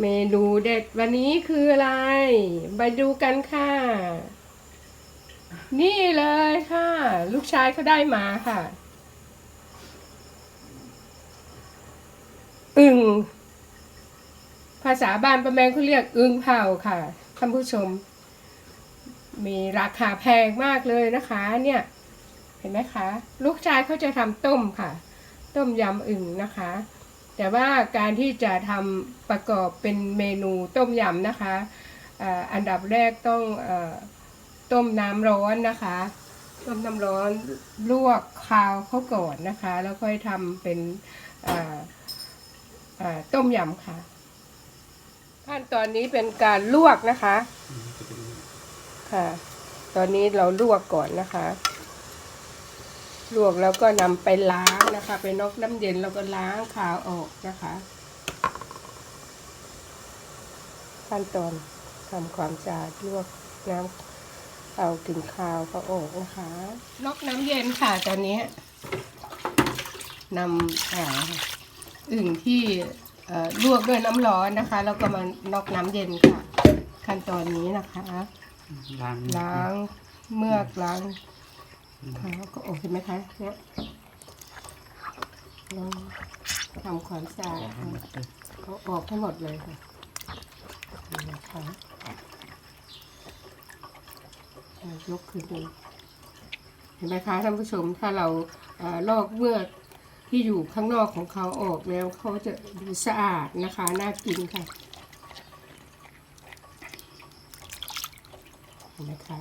เมนูเด็ดวันนี้คืออะไรไปดูกันค่ะ นี่เลยค่ะ ลูกชายเขาได้มาค่ะอึ่งภาษาบ้านประแมงเขาเรียกอึ่งเผาค่ะท่านผู้ชม มีราคาแพงมากเลยนะคะ เนี่ย เห็นไหมคะ ลูกชายเขาจะทำต้มค่ะ ต้มยำอึ่งนะคะ แต่ว่าการที่จะทำประกอบเป็นเมนูต้มยำนะคะอันดับแรกต้องอต้มน้ำร้อนนะคะ ต้มน้ำร้อนลวกคาวเขาก่อนนะคะ แล้วค่อยทำเป็นต้มยำค่ะ ขั้นตอนนี้เป็นการลวกนะคะ ค่ะ ตอนนี้เราลวกก่อนนะคะ ลวกแล้วก็นำไปล้างนะคะ ไปนอกน้ำเย็นแล้วก็ล้างขาวออกนะคะ ขั้นตอนทำความสะอาดลวกน้ำเอากลิ่นคาวเขาออกนะคะนอกน้ำเย็นค่ะตอนนี้นำอ่าอึ่งที่เอ่อลวกด้วยน้ำร้อนนะคะ แล้วก็มานอกน้ำเย็นค่ะ ขั้นตอนนี้นะคะ ล้างล้างเมือกล้าง ขาก็ออกเห็นไหมคะเนี่ยลองทำความสะอาดเขาออกให้หมดเลยค่ะนี่นะคะยกขึ้นดูเห็นไหมคะท่านผู้ชมถ้าเราลอกเมือกที่อยู่ข้างนอกของเขาออกแล้วเขาจะดูสะอาดนะคะ น่ากินค่ะเห็นไหมคะ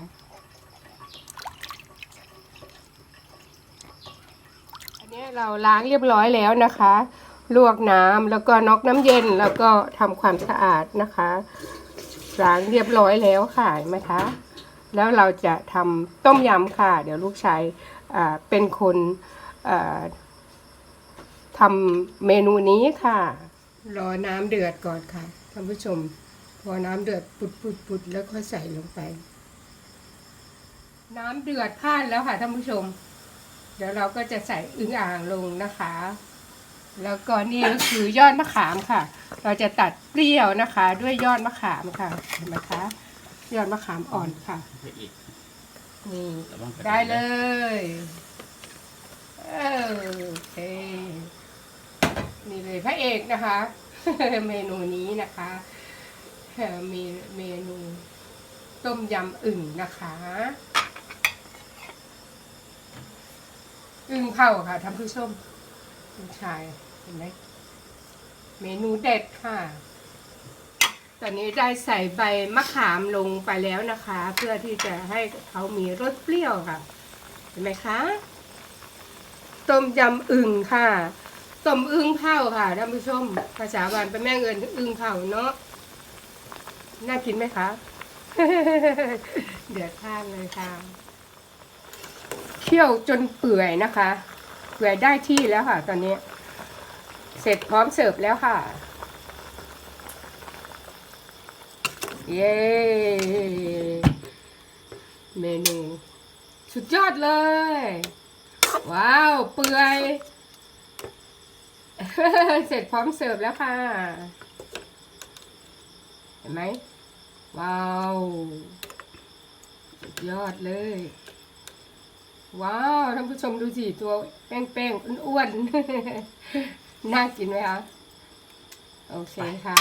นนี้เราล้างเรียบร้อยแล้วนะคะ ลวกน้ำแล้วก็น็อกน้ำเย็นแล้วก็ทำความสะอาดนะคะ ล้างเรียบร้อยแล้วค่ะเห็นไหมคะ แล้วเราจะทำต้มยำค่ะ เดี๋ยวลูกชายอ่าเป็นคนอ่าทำเมนูนี้ค่ะ รอน้ำเดือดก่อนค่ะท่านผู้ชม พอน้ำเดือดปุดปุดปุดแล้วก็ใส่ลงไป น้ำเดือดพล่านแล้วค่ะท่านผู้ชม เดี๋ยวเราก็จะใส่อึ่งอ่างลงนะคะ แล้วก็นี่ก็คือยอดมะขามค่ะ เราจะตัดเปรี้ยวนะคะ ด้วยยอดมะขามค่ะเห็นไหมคะยอดมะขามอ่อนค่ะไปอีกนี่ได้เลยเออโอเคนี่เลยพระเอกนะคะ เมนูนี้นะคะมีเมนูต้มยำอึ่งนะคะ อึ่งเผาค่ะท่านผู้ชมคุณชายเห็นไหมเมนูเด็ดค่ะ ตอนนี้ได้ใส่ใบมะขามลงไปแล้วนะคะ เพื่อที่จะให้เขามีรสเปรี้ยวค่ะ เห็นไหมคะ ต้มยำอึ่งค่ะต้มอึ่งเผาค่ะท่านผู้ชม ภาษาบานเป็นแม่เงินอึ่งเผาเนาะน่ากินไหมคะ เดือดข้างเลยค่ะ เคี่ยวจนเปื่อยนะคะ เปื่อยได้ที่แล้วค่ะ ตอนนี้ เสร็จพร้อมเสิร์ฟแล้วค่ะ เย้เมนูสุดยอดเลย ว้าว เปื่อย เสร็จพร้อมเสิร์ฟแล้วค่ะ เห็นไหม ว้าว สุดยอดเลย ว้าวท่านผู้ชมดูสิตัวแป้งๆอ้วนๆ น่ากินไหมคะโอเคค่ะ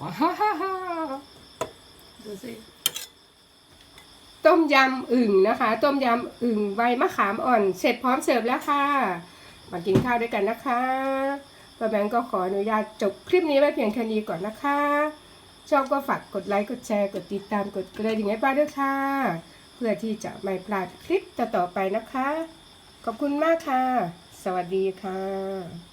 ว้าวดูสิต้มยำอึ่งนะคะ ต้มยำอึ่งใบมะขามอ่อน เสร็จพร้อมเสิร์ฟแล้วค่ะ มากินข้าวด้วยกันนะคะ ป้าแบงก์ก็ขออนุญาตจบคลิปนี้ไว้เพียงแค่นี้ก่อนนะคะ ชอบก็ฝากกดไลค์ กดแชร์ กดติดตาม กดกระดิ่งให้ป้าด้วยค่ะ เพื่อที่จะไม่พลาดคลิปต่อๆไปนะคะ ขอบคุณมากค่ะ สวัสดีค่ะ